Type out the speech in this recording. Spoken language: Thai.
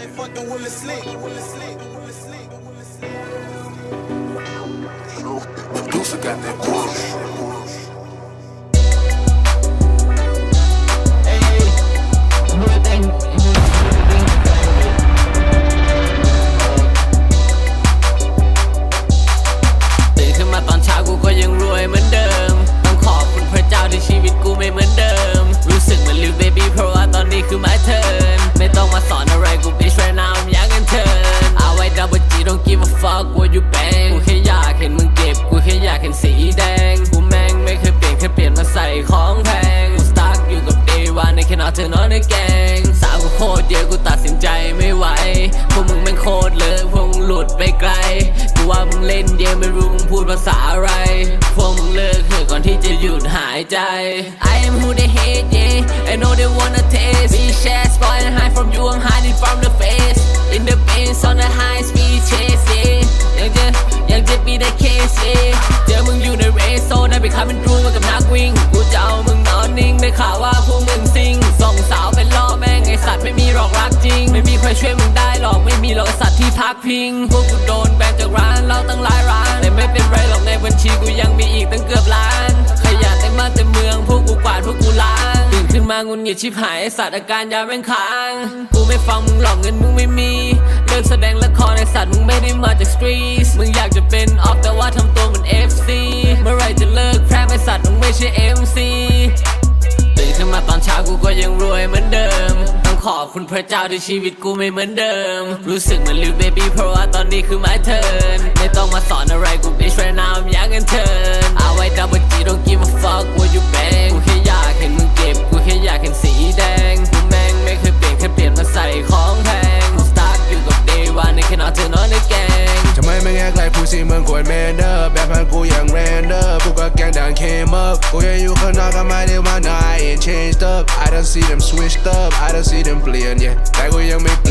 They fucking with the slick. Producer got that bullshit. One ใน cannot turn on the gang สาวกูโคตรเยอะกูตัดสินใจไม่ไหว พวกมึงแม่งโคตรเลย พวกมึงหลุดไปไกล กูว่ามึงเล่นเยอะไม่รู้มึงพูดภาษาอะไร พวกมึงเลิกเถอะก่อนที่จะหยุดหายใจ I am who they hate yeah I know they wanna taste Be share spoil and hide from you I'm hiding from the face In the bins on the high speed chase yeah ยังจะยังจะมีแต่เคสเจอมึงอยู่ในเรสโซได้ไปขับเป็นรูมากับนักวิ่ง กูจะเอามึงนอนนิ่งได้ข่าวว่า พักพิง พวกกูโดนแบนจากร้านเราตั้งหลายร้านแต่ไม่เป็นไรหรอกในบัญชีกูยังมีอีกตั้งเกือบล้านขยะเต็มบ้านเต็มเมือง พวกกูกวาดพวกกูล้างตื่นขึ้นมางุนหงิดชิบหายไอสัตว์อาการยาแม่งค้างกูไม่ฟังมึงหรอกเงินมึงไม่มีเลิกแสดงละครไอสัตว์มึงไม่ได้มาจากสตรีทมึงอยากจะเป็นออฟแต่ว่าทำตัวเหมือน FC เมื่อไรจะเลิกแพร่ไอสัตว์มึงไม่ใช่ MC ตื่นขึ้นมาตอนเช้ากูก็ยังรวยเหมือนเดิม คุณพระเจ้าที่ชีวิตกูไม่เหมือนเดิม รู้สึกเหมือนลิวเบบี้เพราะว่าตอนนี้คือ my turn ไม่ต้องมาสอนอะไรกู bitch right now I'm young and turn เอาไว้ double G don't give a fuck what you bang กูแค่อยากเห็นมึงเจ็บ กูแค่อยากเห็นสีแดง กูแม่งไม่เคยเปลี่ยนแค่เปลี่ยนมาใส่ของแพงกู stuck อยู่กับ day one ใน cannot turn on the gang ทำไมไม่แงกไล่ผู้สิเมืองควรแมนเดอร์แบบพันกูอยังแรนเดอร์พวกก็แกงดังเคม up กูยังอยู่ข้างนอกก็ไม่ได้ว่า no I ain't changed up I don't see them switched up I don't see them เปลี่ยน yeah แต่กูยังไม่เป